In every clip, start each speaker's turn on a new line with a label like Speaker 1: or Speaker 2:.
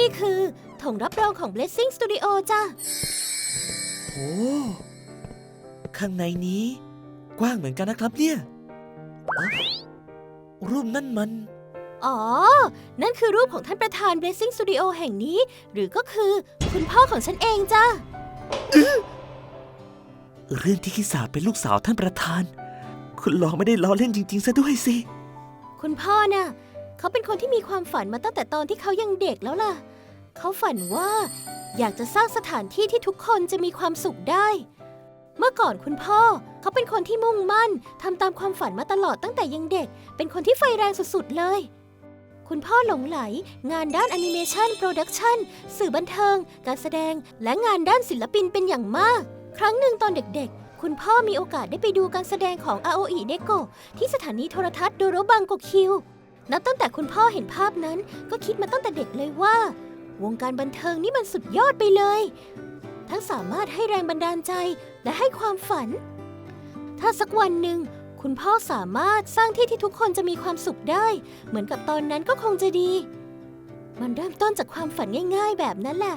Speaker 1: นี่คือถงรับรองของ Blessing Studio จ้ะ
Speaker 2: โอ้ข้างในนี้ กว้างเหมือนกันนะครับเนี่ยเอ๊ะรูปนั่นมัน
Speaker 1: อ๋อ นั่นคือรูปของท่านประธาน Blessing Studio แห่งนี้ หรือก็คือคุณพ่อของฉันเองจ้ะ
Speaker 2: เรื่องที่คิสาเป็นลูกสาวท่านประธาน คุณลองไม่ได้ล้อเล่นจริง ๆ ซะด้วยสิ
Speaker 1: คุณพ่อน่ะ เขาเป็นคนที่มีความฝันมาตั้งแต่ตอนที่เขายังเด็กแล้วล่ะ เขาฝันว่าอยากจะสร้างสถานที่ที่ทุกคนจะมีความสุขได้ เมื่อก่อนคุณพ่อ เขาเป็นคนที่มุ่งมั่นทำตามความฝันมาตลอดตั้งแต่ยังเด็ก เป็นคนที่ไฟแรงสุดๆเลย คุณพ่อหลงไหล งานด้านแอนิเมชันโปรดักชันสื่อบันเทิง การแสดง และงานด้านศิลปินเป็นอย่างมาก ครั้งหนึ่งตอนเด็กๆ คุณพ่อมีโอกาสได้ไปดูการแสดงของ AOE d e c o ที่สถานีโทรทัศน์โดโรบังโกคิวนับตั้งแต่คุณพ่อเห็นภาพนั้นก็คิดมาตั้งแต่เด็กเลยว่า วงการบันเทิงนี่มันสุดยอดไปเลย ทั้งสามารถให้แรงบันดาลใจและให้ความฝัน ถ้าสักวันหนึ่ง คุณพ่อสามารถสร้างที่ที่ทุกคนจะมีความสุขได้ เหมือนกับตอนนั้นก็คงจะดี มันเริ่มต้นจากความฝันง่ายๆแบบนั้นแหละ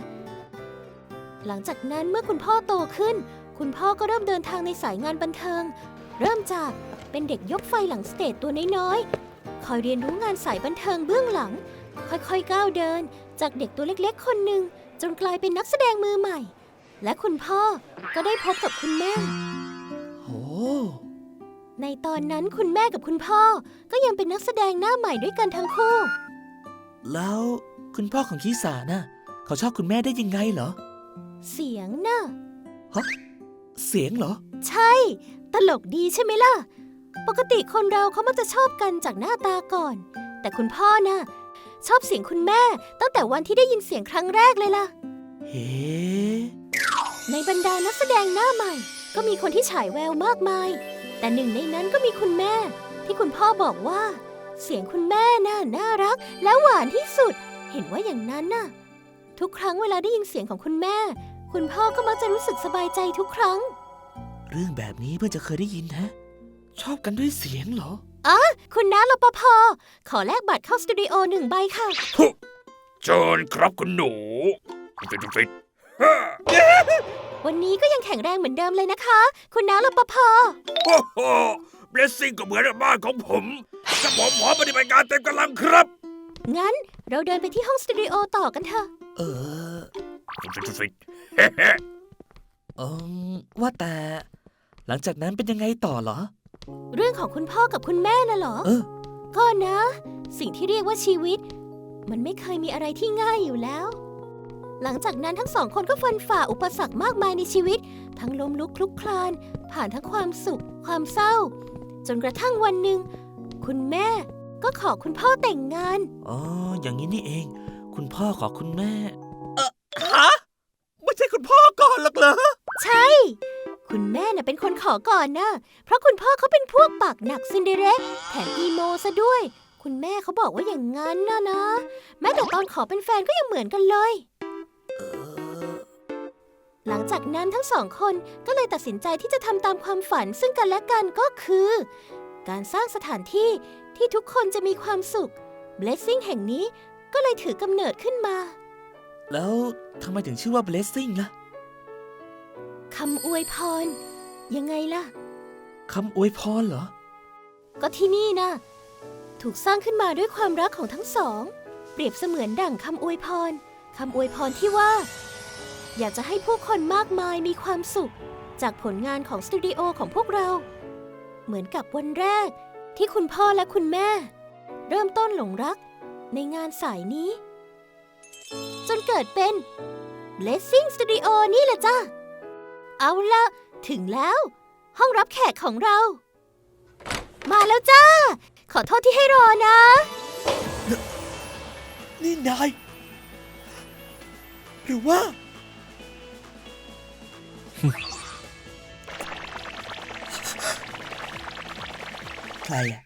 Speaker 1: หลังจากนั้นเมื่อคุณพ่อโตขึ้น คุณพ่อก็เริ่มเดินทางในสายงานบันเทิง เริ่มจากเป็นเด็กยกไฟหลังสเตจตัวน้อยๆคอยเรียนรู้งานสายบันเทิงเบื้องหลัง ค่อยๆก้าวเดิน จากเด็กตัวเล็กๆ คนหนึ่งจนกลายเป็นนักแสดงมือใหม่ และคุณพ่อก็ได้พบกับคุณแม่
Speaker 2: โอ้
Speaker 1: ในตอนนั้นคุณแม่กับคุณพ่อก็ยังเป็นนักแสดงหน้าใหม่ด้วยกันทั้งคู่
Speaker 2: แล้วคุณพ่อของคิสาน่ะ เขาชอบคุณแม่ได้ยังไงเหรอ
Speaker 1: เสียงน่ะ
Speaker 2: เสียงเหรอ
Speaker 1: ใช่ ตลกดีใช่ไหมล่ะ ปกติคนเราเขามักจะชอบกันจากหน้าตาก่อน แต่คุณพ่อน่ะ ชอบเสียงคุณแม่ ตั้งแต่วันที่ได้ยินเสียงครั้งแรกเลยล่ะ
Speaker 2: เฮ้
Speaker 1: ในบรรดานักแสดงหน้าใหม่ ก็มีคนที่ฉายแววมากมาย แต่หนึ่งในนั้นก็มีคุณแม่ ที่คุณพ่อบอกว่า เสียงคุณแม่น่าน่ารัก และหวานที่สุด เห็นว่าอย่างนั้นน่ะ ทุกครั้งเวลาได้ยินเสียงของคุณแม่ คุณพ่อก็มักจะรู้สึกสบายใจทุกครั้ง
Speaker 2: เรื่องแบบนี้เพิ่งจะเคยได้ยินฮะชอบกันด้วยเสียงเหรอ
Speaker 1: คุณน้ารปภขอแลกบัตรเข้าสตูดิโอหนึ่งใบค่ะ
Speaker 3: เชิญครับคุณหนูฟิตฟิต
Speaker 1: วันนี้ก็ยังแข็งแรงเหมือนเดิมเลยนะคะ คุณน้ารปภ
Speaker 3: โอ้โหเบสซิ่งก็เหมือนบ้านของผมถ้าผมพร้อมปฏิบัติการเต็มกำลังครับ
Speaker 1: งั้นเราเดินไปที่ห้องสตูดิโอต่อกันเถอะ
Speaker 2: เออ
Speaker 3: ฟิตฟิตฟิต
Speaker 2: เอมว่าแต่ หลังจากนั้นเป็นยังไงต่อเหรอ
Speaker 1: เรื่องของคุณพ่อกับคุณแม่น่ะเหรอ
Speaker 2: เออ
Speaker 1: ก็นะ สิ่งที่เรียกว่าชีวิต มันไม่เคยมีอะไรที่ง่ายอยู่แล้ว หลังจากนั้นทั้งสองคนก็ฟันฝ่าอุปสรรคมากมายในชีวิต ทั้งล้มลุกคลุกคลาน ผ่านทั้งความสุข ความเศร้า จนกระทั่งวันหนึ่ง คุณแม่ก็ขอคุณพ่อแต่งงาน
Speaker 2: อ๋อ อย่างนี้นี่เอง คุณพ่อขอคุณแม่
Speaker 1: แม่น่ะเป็นคนขอก่อนนะ เพราะคุณพ่อเขาเป็นพวกปากหนักซินเดอเรลแถมอีโมซะด้วย คุณแม่เขาบอกว่าอย่างนั้นนะนะ แม้แต่ตอนขอเป็นแฟนก็ยังเหมือนกันเลย
Speaker 2: เออ
Speaker 1: หลังจากนั้นทั้งสองคนก็เลยตัดสินใจที่จะทำตามความฝันซึ่งกันและกันก็คือ การสร้างสถานที่ที่ทุกคนจะมีความสุข Blessing แห่งนี้ก็เลยถือกำเนิดขึ้นมา
Speaker 2: แล้วทำไมถึงชื่อว่า blessing ล่ะ
Speaker 1: คำอวยพร ยังไงล่ะ
Speaker 2: คำอวยพรเหรอ
Speaker 1: ก็ที่นี่นะ ถูกสร้างขึ้นมาด้วยความรักของทั้งสอง เปรียบเสมือนดั่งคำอวยพรคำอวยพรที่ว่า อยากจะให้ผู้คนมากมายมีความสุข จากผลงานของสตูดิโอของพวกเรา เหมือนกับวันแรก ที่คุณพ่อและคุณแม่ เริ่มต้นหลงรัก ในงานสายนี้ จนเกิดเป็น Blessing Studio นี่แหละจ้ะเอาละ ถึงแล้ว ห้องรับแขกของเรา มาแล้วจ้า ขอโทษที่ให้รอนะ
Speaker 2: นี่นาย หรือว่า ใครอะ